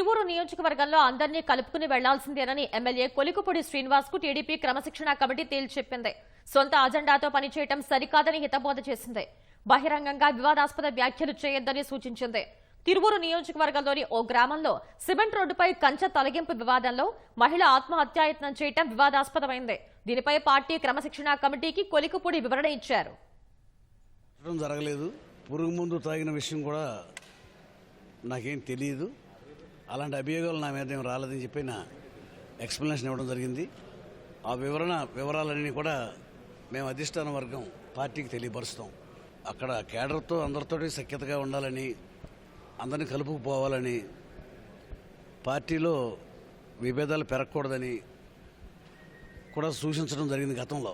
తిరువూరు నియోజకవర్గంలో అందరినీ కలుపుకుని వెళ్ళాల్సిందేనని ఎమ్మెల్యే కొలికుపూడి శ్రీనివాస్కు టీడీపీ క్రమశిక్షణ కమిటీ తేల్చెప్పింది. సొంత అజెండాతో పనిచేయటం సరికాదని హితబోధ చేసింది. బహిరంగంగా వివాదాస్పద వ్యాఖ్యలు చేయొద్దని సూచించింది. తిరువూరు నియోజకవర్గంలోని ఓ గ్రామంలో సిమెంట్ రోడ్డుపై కంచె తొలగింపు వివాదంలో మహిళ ఆత్మహత్యాయత్నం చేయటం వివాదాస్పదమైంది. దీనిపై పార్టీ క్రమశిక్షణ కమిటీకి కొలికుపూడి వివరణ ఇచ్చారు. జరగలేదు. పురుగు ముందు తాగిన విషయం కూడా నాకేం తెలియదు అలాంటి అభియోగాలు నా మీద ఏం రాలేదని చెప్పి నా ఎక్స్ప్లెనేషన్ ఇవ్వడం జరిగింది. ఆ వివరణ వివరాలన్నీ కూడా మేము అధిష్టాన వర్గం పార్టీకి తెలియపరుస్తాం. అక్కడ కేడర్తో అందరితో సఖ్యతగా ఉండాలని అందరిని కలుపుకుపోవాలని పార్టీలో విభేదాలు పెరగకూడదని కూడా సూచించడం జరిగింది గతంలో.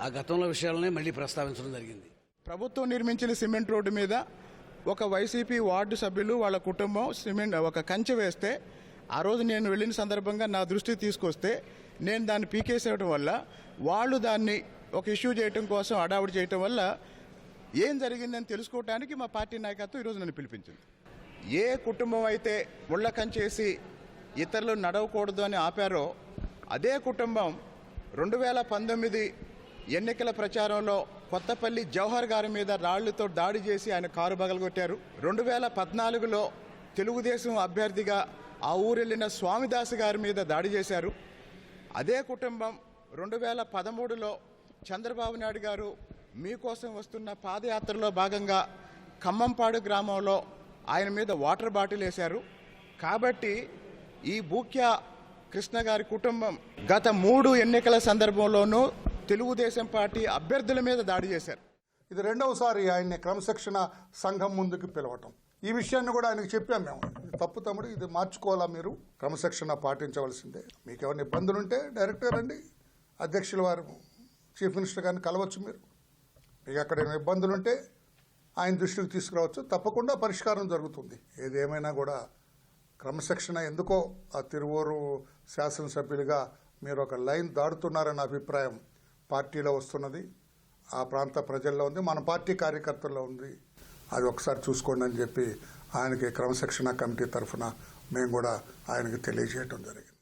ఆ గతంలో విషయాలనే మళ్ళీ ప్రస్తావించడం జరిగింది. ప్రభుత్వం నిర్మించిన సిమెంట్ రోడ్డు మీద ఒక వైసీపీ వార్డు సభ్యులు వాళ్ళ కుటుంబం సిమెంట్ ఒక కంచె వేస్తే ఆ రోజు నేను వెళ్ళిన సందర్భంగా నా దృష్టి తీసుకొస్తే నేను దాన్ని పీకేసేయడం వల్ల వాళ్ళు దాన్ని ఒక ఇష్యూ చేయటం కోసం అడావుడి చేయటం వల్ల ఏం జరిగిందని తెలుసుకోవడానికి మా పార్టీ నాయకత్వం ఈరోజు నన్ను పిలిపించింది. ఏ కుటుంబం అయితే ముళ్ళ కంచేసి ఇతరులు నడవకూడదు అని ఆపారో అదే కుటుంబం రెండు వేల పంతొమ్మిది ఎన్నికల ప్రచారంలో కొత్తపల్లి జవహర్ గారి మీద రాళ్ళతో దాడి చేసి ఆయన కారు బగలగొట్టారు రెండు వేల పద్నాలుగులో తెలుగుదేశం అభ్యర్థిగా ఆ ఊరెళ్ళిన స్వామిదాస్ గారి మీద దాడి చేశారు. అదే కుటుంబం రెండు వేల పదమూడులో చంద్రబాబు నాయుడు గారు మీకోసం వస్తున్న పాదయాత్రలో భాగంగా ఖమ్మంపాడు గ్రామంలో ఆయన మీద వాటర్ బాటిల్ వేశారు. కాబట్టి ఈ బూక్య కృష్ణ గారి కుటుంబం గత మూడు ఎన్నికల సందర్భంలోనూ తెలుగుదేశం పార్టీ అభ్యర్థుల మీద దాడి చేశారు. ఇది రెండవసారి ఆయన్ని క్రమశిక్షణ సంఘం ముందుకు పిలవటం. ఈ విషయాన్ని కూడా ఆయనకు చెప్పాం మేము. తప్పు తమ్ముడు ఇది మార్చుకోవాలా మీరు? క్రమశిక్షణ పాటించవలసిందే. మీకు ఏమైనా ఇబ్బందులు ఉంటే డైరెక్ట్గా రండి. అధ్యక్షుల వారు చీఫ్ మినిస్టర్ గారిని కలవచ్చు మీరు. మీకు అక్కడ ఏమైనా ఇబ్బందులు ఉంటే ఆయన దృష్టికి తీసుకురావచ్చు. తప్పకుండా పరిష్కారం జరుగుతుంది. ఏదేమైనా కూడా క్రమశిక్షణ ఎందుకో ఆ తిరువూరు శాసనసభ్యులుగా మీరు ఒక లైన్ దాడుతున్నారన్న అభిప్రాయం పార్టీలో వస్తున్నది ఆ ప్రాంత ప్రజల్లో ఉంది మన పార్టీ కార్యకర్తల్లో ఉంది. అది ఒకసారి చూసుకోండి అని చెప్పి ఆయనకి క్రమశిక్షణ కమిటీ తరఫున మేము కూడా ఆయనకి తెలియజేయటం జరిగింది.